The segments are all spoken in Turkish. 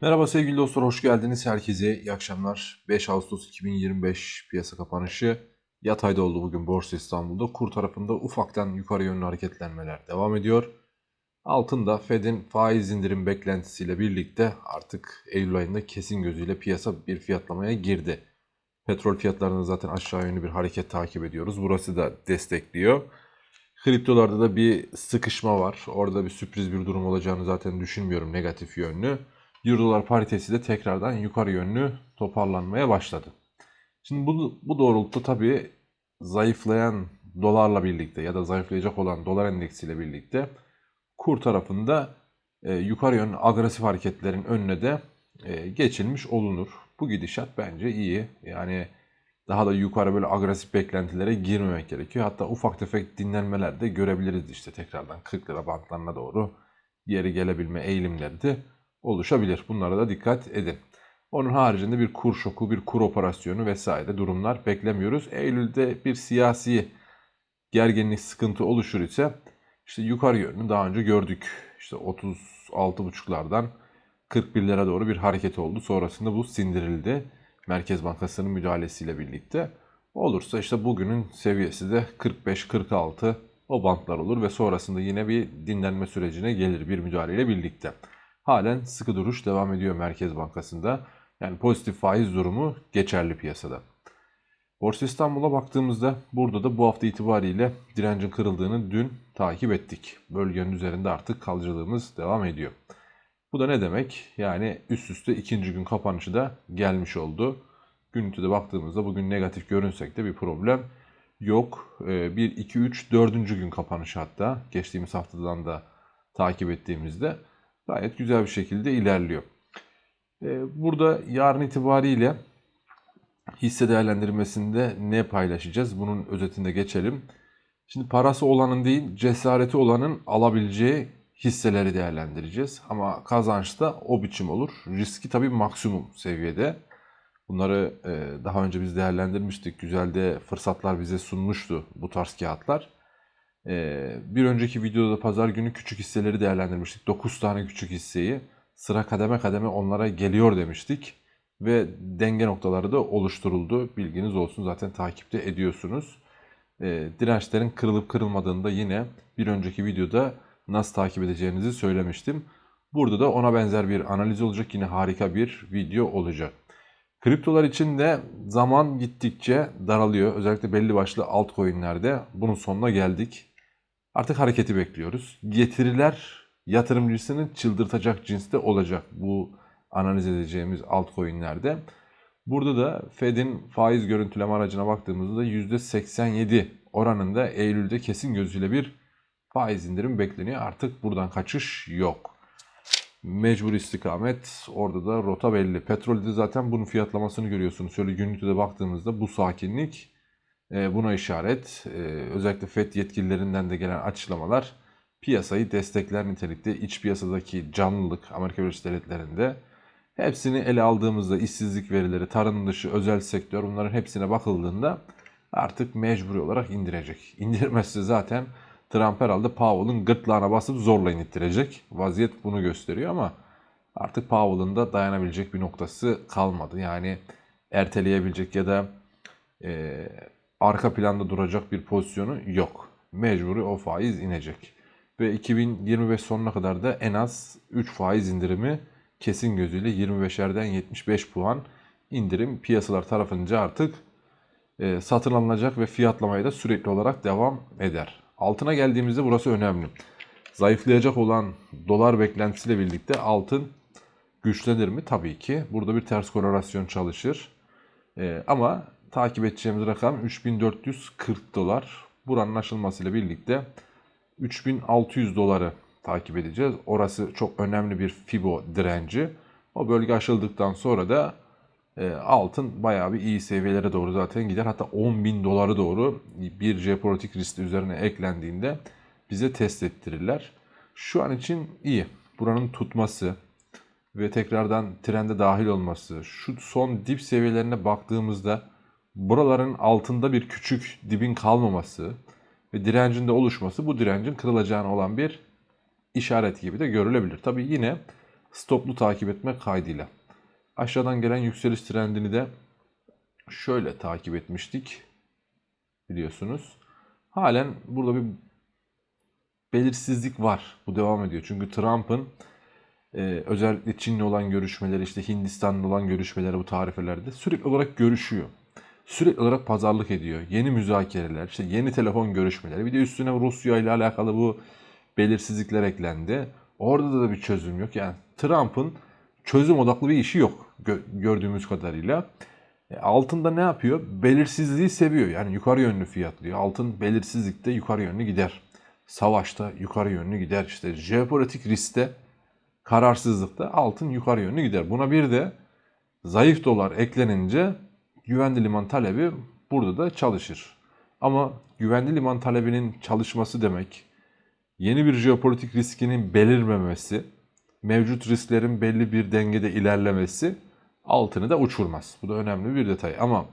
Merhaba sevgili dostlar, hoş geldiniz. Herkese iyi akşamlar. 5 Ağustos 2025 piyasa kapanışı yatayda oldu bugün Borsa İstanbul'da. Kur tarafında ufaktan yukarı yönlü hareketlenmeler devam ediyor. Altında Fed'in faiz indirim beklentisiyle birlikte artık Eylül ayında kesin gözüyle piyasa bir fiyatlamaya girdi. Petrol fiyatlarında zaten aşağı yönlü bir hareket takip ediyoruz. Burası da destekliyor. Kriptolarda da bir sıkışma var. Orada bir sürpriz bir durum olacağını zaten düşünmüyorum negatif yönlü. Euro dolar paritesi de tekrardan yukarı yönlü toparlanmaya başladı. Şimdi bu, bu doğrultuda tabii zayıflayan dolarla birlikte ya da zayıflayacak olan dolar endeksiyle birlikte kur tarafında e, yukarı yönlü agresif hareketlerin önüne de e, geçilmiş olunur. Bu gidişat bence iyi. Yani daha da yukarı böyle agresif beklentilere girmemek gerekiyor. Hatta ufak tefek dinlenmeler de görebiliriz işte tekrardan 40 lira bantlarına doğru geri gelebilme eğilimleri de oluşabilir. Bunlara da dikkat edin. Onun haricinde bir kur şoku, bir kur operasyonu vesaire durumlar beklemiyoruz. Eylül'de bir siyasi gerginlik sıkıntı oluşur ise işte yukarı yönlü daha önce gördük. İşte 36,5'lardan 41'lere doğru bir hareket oldu. Sonrasında bu sindirildi. Merkez Bankası'nın müdahalesiyle birlikte. Olursa işte bugünün seviyesi de 45-46 o bantlar olur ve sonrasında yine bir dinlenme sürecine gelir bir müdahaleyle birlikte. Halen sıkı duruş devam ediyor Merkez Bankası'nda. Yani pozitif faiz durumu geçerli piyasada. Borsa İstanbul'a baktığımızda burada da bu hafta itibariyle direncin kırıldığını dün takip ettik. Bölgenin üzerinde artık kalıcılığımız devam ediyor. Bu da ne demek? Yani üst üste ikinci gün kapanışı da gelmiş oldu. Görüntüde baktığımızda bugün negatif görünsek de bir problem yok. 1, 2, 3, 4. gün kapanışı hatta geçtiğimiz haftadan da takip ettiğimizde gayet güzel bir şekilde ilerliyor. Ee, Burada yarın itibariyle hisse değerlendirmesinde ne paylaşacağız? Bunun özetinde geçelim. Şimdi parası olanın değil, cesareti olanın alabileceği hisseleri değerlendireceğiz. Ama kazanç da o biçim olur. Riski tabii maksimum seviyede. Bunları e, daha önce biz değerlendirmiştik. Güzel de fırsatlar bize sunmuştu bu tarz kağıtlar. Ee, bir önceki videoda pazar günü küçük hisseleri değerlendirmiştik. 9 tane küçük hisseyi sıra kademe kademe onlara geliyor demiştik. Ve denge noktaları da oluşturuldu. Bilginiz olsun zaten takipte ediyorsunuz. Ee, dirençlerin kırılıp kırılmadığında yine bir önceki videoda nasıl takip edeceğinizi söylemiştim. Burada da ona benzer bir analiz olacak. Yine harika bir video olacak. Kriptolar için de zaman gittikçe daralıyor. Özellikle belli başlı altcoin'lerde bunun sonuna geldik. Artık hareketi bekliyoruz. Getiriler yatırımcısını çıldırtacak cinste olacak bu analiz edeceğimiz altcoin'lerde. Burada da Fed'in faiz görüntüleme aracına baktığımızda %87 oranında Eylül'de kesin gözüyle bir faiz indirim bekleniyor. Artık buradan kaçış yok. Mecbur istikamet orada da rota belli. Petrolde zaten bunun fiyatlamasını görüyorsunuz. Şöyle günlükte baktığımızda bu sakinlik buna işaret. E, özellikle FED yetkililerinden de gelen açıklamalar piyasayı destekler nitelikte. iç piyasadaki canlılık Amerika Birleşik Devletleri'nde hepsini ele aldığımızda işsizlik verileri, tarım dışı, özel sektör bunların hepsine bakıldığında artık mecburi olarak indirecek. İndirmezse zaten Trump herhalde Powell'ın gırtlağına basıp zorla inittirecek. Vaziyet bunu gösteriyor ama artık Powell'ın da dayanabilecek bir noktası kalmadı. Yani erteleyebilecek ya da e, arka planda duracak bir pozisyonu yok. Mecburi o faiz inecek. Ve 2025 sonuna kadar da en az 3 faiz indirimi kesin gözüyle 25'lerden 75 puan indirim piyasalar tarafınca artık e, satın alınacak ve fiyatlamaya da sürekli olarak devam eder. Altına geldiğimizde burası önemli. Zayıflayacak olan dolar beklentisiyle birlikte altın güçlenir mi? Tabii ki. Burada bir ters korelasyon çalışır. E, ama takip edeceğimiz rakam 3440 dolar. Buranın aşılmasıyla birlikte 3600 doları takip edeceğiz. Orası çok önemli bir Fibo direnci. O bölge aşıldıktan sonra da e, altın bayağı bir iyi seviyelere doğru zaten gider. Hatta 10 bin doları doğru bir jeopolitik risk üzerine eklendiğinde bize test ettirirler. Şu an için iyi. Buranın tutması ve tekrardan trende dahil olması, şu son dip seviyelerine baktığımızda buraların altında bir küçük dibin kalmaması ve direncin de oluşması bu direncin kırılacağına olan bir işaret gibi de görülebilir. Tabi yine stoplu takip etmek kaydıyla. Aşağıdan gelen yükseliş trendini de şöyle takip etmiştik. Biliyorsunuz. Halen burada bir belirsizlik var. Bu devam ediyor. Çünkü Trump'ın e, özellikle Çin'le olan görüşmeleri, işte Hindistan'la olan görüşmeleri bu tarifelerde sürekli olarak görüşüyor. Sürekli olarak pazarlık ediyor. Yeni müzakereler, işte yeni telefon görüşmeleri. Bir de üstüne Rusya ile alakalı bu belirsizlikler eklendi. Orada da bir çözüm yok. Yani Trump'ın çözüm odaklı bir işi yok gö- gördüğümüz kadarıyla. E, altında ne yapıyor? Belirsizliği seviyor. Yani yukarı yönlü fiyatlıyor. Altın belirsizlikte yukarı yönlü gider. Savaşta yukarı yönlü gider. İşte jeopolitik riskte, kararsızlıkta altın yukarı yönlü gider. Buna bir de zayıf dolar eklenince güvenli liman talebi burada da çalışır. Ama güvenli liman talebinin çalışması demek yeni bir jeopolitik riskinin belirmemesi, mevcut risklerin belli bir dengede ilerlemesi altını da uçurmaz. Bu da önemli bir detay. Ama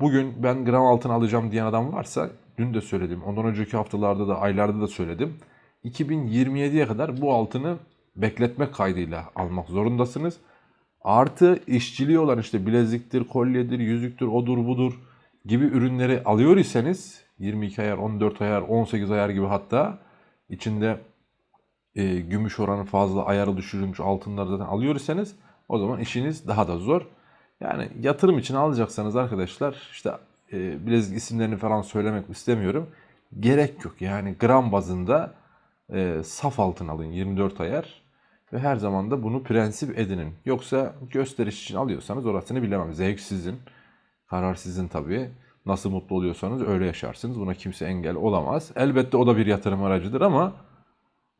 bugün ben gram altın alacağım diyen adam varsa dün de söyledim. Ondan önceki haftalarda da aylarda da söyledim. 2027'ye kadar bu altını bekletmek kaydıyla almak zorundasınız. Artı işçiliği olan işte bileziktir, kolyedir, yüzüktür, odur budur gibi ürünleri alıyor iseniz 22 ayar, 14 ayar, 18 ayar gibi hatta içinde e, gümüş oranı fazla ayarı düşürülmüş altınları zaten alıyor iseniz o zaman işiniz daha da zor. Yani yatırım için alacaksanız arkadaşlar işte e, bilezik isimlerini falan söylemek istemiyorum. Gerek yok. Yani gram bazında e, saf altın alın 24 ayar ve her zaman da bunu prensip edinin. Yoksa gösteriş için alıyorsanız orasını bilemem. Zevk sizin. Karar sizin tabii. Nasıl mutlu oluyorsanız öyle yaşarsınız. Buna kimse engel olamaz. Elbette o da bir yatırım aracıdır ama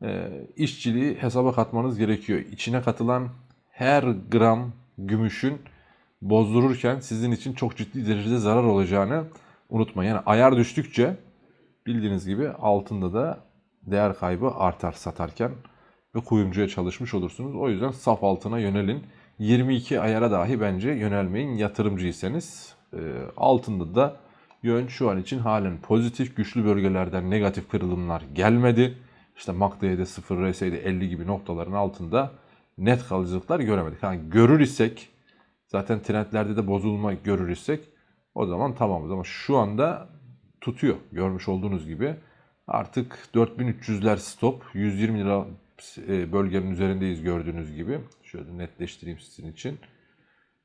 e, işçiliği hesaba katmanız gerekiyor. İçine katılan her gram gümüşün bozdururken sizin için çok ciddi derecede zarar olacağını unutmayın. Yani ayar düştükçe bildiğiniz gibi altında da değer kaybı artar satarken ve kuyumcuya çalışmış olursunuz. O yüzden saf altına yönelin. 22 ayara dahi bence yönelmeyin yatırımcıysanız. E, altında da yön şu an için halen pozitif güçlü bölgelerden negatif kırılımlar gelmedi. İşte MACD'de 0, RSI'de 50 gibi noktaların altında net kalıcılıklar göremedik. Yani görür isek zaten trendlerde de bozulma görür isek o zaman tamamız ama şu anda tutuyor. Görmüş olduğunuz gibi artık 4300'ler stop 120 lira bölgenin üzerindeyiz gördüğünüz gibi. Şöyle netleştireyim sizin için.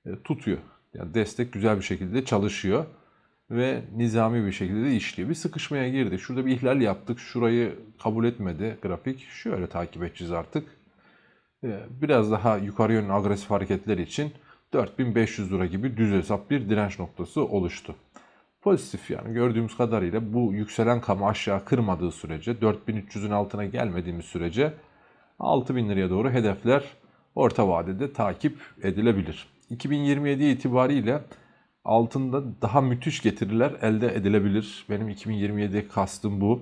E, tutuyor. Yani destek güzel bir şekilde çalışıyor ve nizami bir şekilde de işliyor. Bir sıkışmaya girdi. Şurada bir ihlal yaptık. Şurayı kabul etmedi grafik. Şöyle takip edeceğiz artık. E, biraz daha yukarı yönlü agresif hareketler için 4500 lira gibi düz hesap bir direnç noktası oluştu. Pozitif yani gördüğümüz kadarıyla bu yükselen kamu aşağı kırmadığı sürece 4300'ün altına gelmediğimiz sürece 6000 liraya doğru hedefler orta vadede takip edilebilir. 2027 itibariyle altında daha müthiş getiriler elde edilebilir. Benim 2027 kastım bu.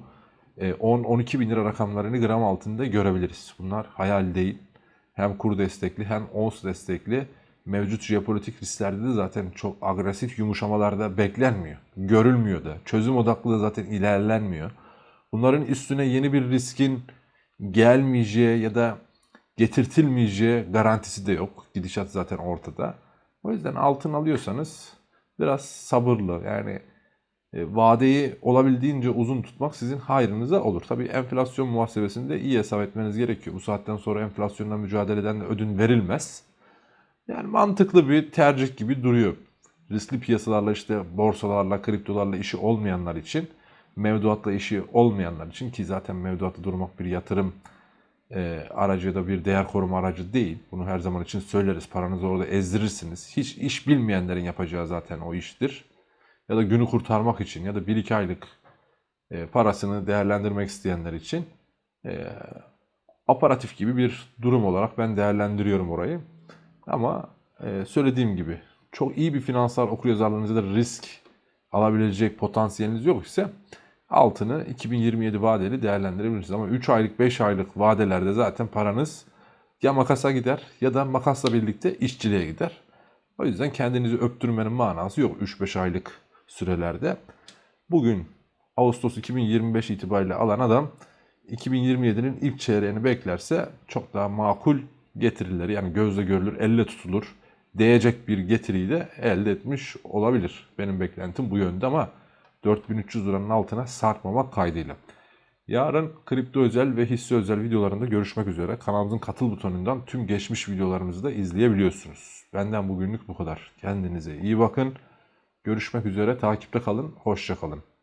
10-12 bin lira rakamlarını gram altında görebiliriz. Bunlar hayal değil. Hem kur destekli hem ons destekli mevcut jeopolitik risklerde de zaten çok agresif yumuşamalarda beklenmiyor. Görülmüyor da. Çözüm odaklı da zaten ilerlenmiyor. Bunların üstüne yeni bir riskin gelmeyeceği ya da getirtilmeyeceği garantisi de yok. Gidişat zaten ortada. O yüzden altın alıyorsanız biraz sabırlı yani e, vadeyi olabildiğince uzun tutmak sizin hayrınıza olur. Tabii enflasyon muhasebesinde iyi hesap etmeniz gerekiyor. Bu saatten sonra enflasyonla mücadeleden de ödün verilmez. Yani mantıklı bir tercih gibi duruyor. Riskli piyasalarla işte borsalarla, kriptolarla işi olmayanlar için, mevduatla işi olmayanlar için ki zaten mevduatta durmak bir yatırım e, aracı ya da bir değer koruma aracı değil. Bunu her zaman için söyleriz. Paranızı orada ezdirirsiniz. Hiç iş bilmeyenlerin yapacağı zaten o iştir. Ya da günü kurtarmak için ya da 1-2 aylık e, parasını değerlendirmek isteyenler için e, aparatif gibi bir durum olarak ben değerlendiriyorum orayı. Ama e, söylediğim gibi çok iyi bir finansal okuryazarlığınızda da risk alabilecek potansiyeliniz yok ise altını 2027 vadeli değerlendirebilirsiniz. Ama 3 aylık 5 aylık vadelerde zaten paranız ya makasa gider ya da makasla birlikte işçiliğe gider. O yüzden kendinizi öptürmenin manası yok 3-5 aylık sürelerde. Bugün Ağustos 2025 itibariyle alan adam 2027'nin ilk çeyreğini beklerse çok daha makul getirileri yani gözle görülür, elle tutulur değecek bir getiriyi de elde etmiş olabilir. Benim beklentim bu yönde ama 4300 liranın altına sarkmamak kaydıyla. Yarın kripto özel ve hisse özel videolarında görüşmek üzere. Kanalımızın katıl butonundan tüm geçmiş videolarımızı da izleyebiliyorsunuz. Benden bugünlük bu kadar. Kendinize iyi bakın. Görüşmek üzere. Takipte kalın. Hoşça kalın.